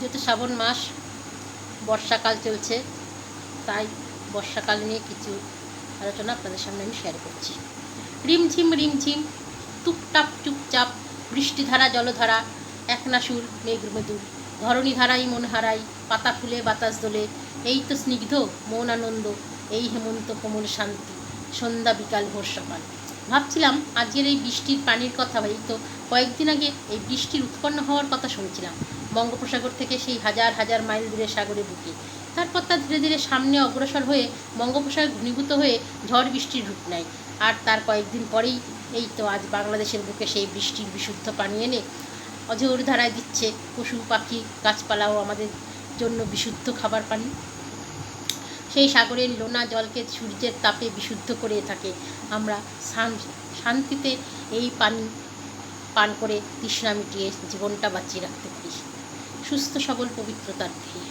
যেহেতু শ্রাবণ মাস, বর্ষাকাল চলছে, তাই বর্ষাকাল নিয়ে কিছু আলোচনা আপনাদের সামনে আমি শেয়ার করছি। রিমঝিম রিমঝিম টুপটাপ চুপচাপ বৃষ্টিধারা, জলধারা একনাসুর মেঘমধুর ধরণী ধারাই মন হারাই, পাতা ফুলে বাতাস দোলে, এই তো স্নিগ্ধ মন আনন্দ, এই হেমন্ত কোমল শান্তি, সন্ধ্যা বিকাল ভোর সকাল। ভাবছিলাম আজকের এই বৃষ্টির পানির কথা এই তো কয়েকদিন আগে এই বৃষ্টির উৎপন্ন হওয়ার কথা শুনছিলাম। বঙ্গোপসাগর থেকে সেই হাজার হাজার মাইল দূরে সাগরে বুকে তারপর তা ধীরে ধীরে সামনে অগ্রসর হয়ে বঙ্গোপসাগর ঘনীভূত হয়ে ঝড় বৃষ্টির রূপ নেয়। আর তার কয়েকদিন পরেই এই তো আজ বাংলাদেশের বুকে সেই বৃষ্টির বিশুদ্ধ পানি এনে অঝোর ধারায় দিচ্ছে পশু, পাখি, গাছপালাও আমাদের জন্য বিশুদ্ধ খাবার পানি। সেই সাগরের লোনা জলকে সূর্যের তাপে বিশুদ্ধ করে থাকে। আমরা শান্তিতে এই পানি, পান করে তৃষ্ণা মিটিয়ে জীবনটা বাঁচিয়ে রাখতে পারি। সুস্থ, সবল, পবিত্রতার ধ্যেয়ে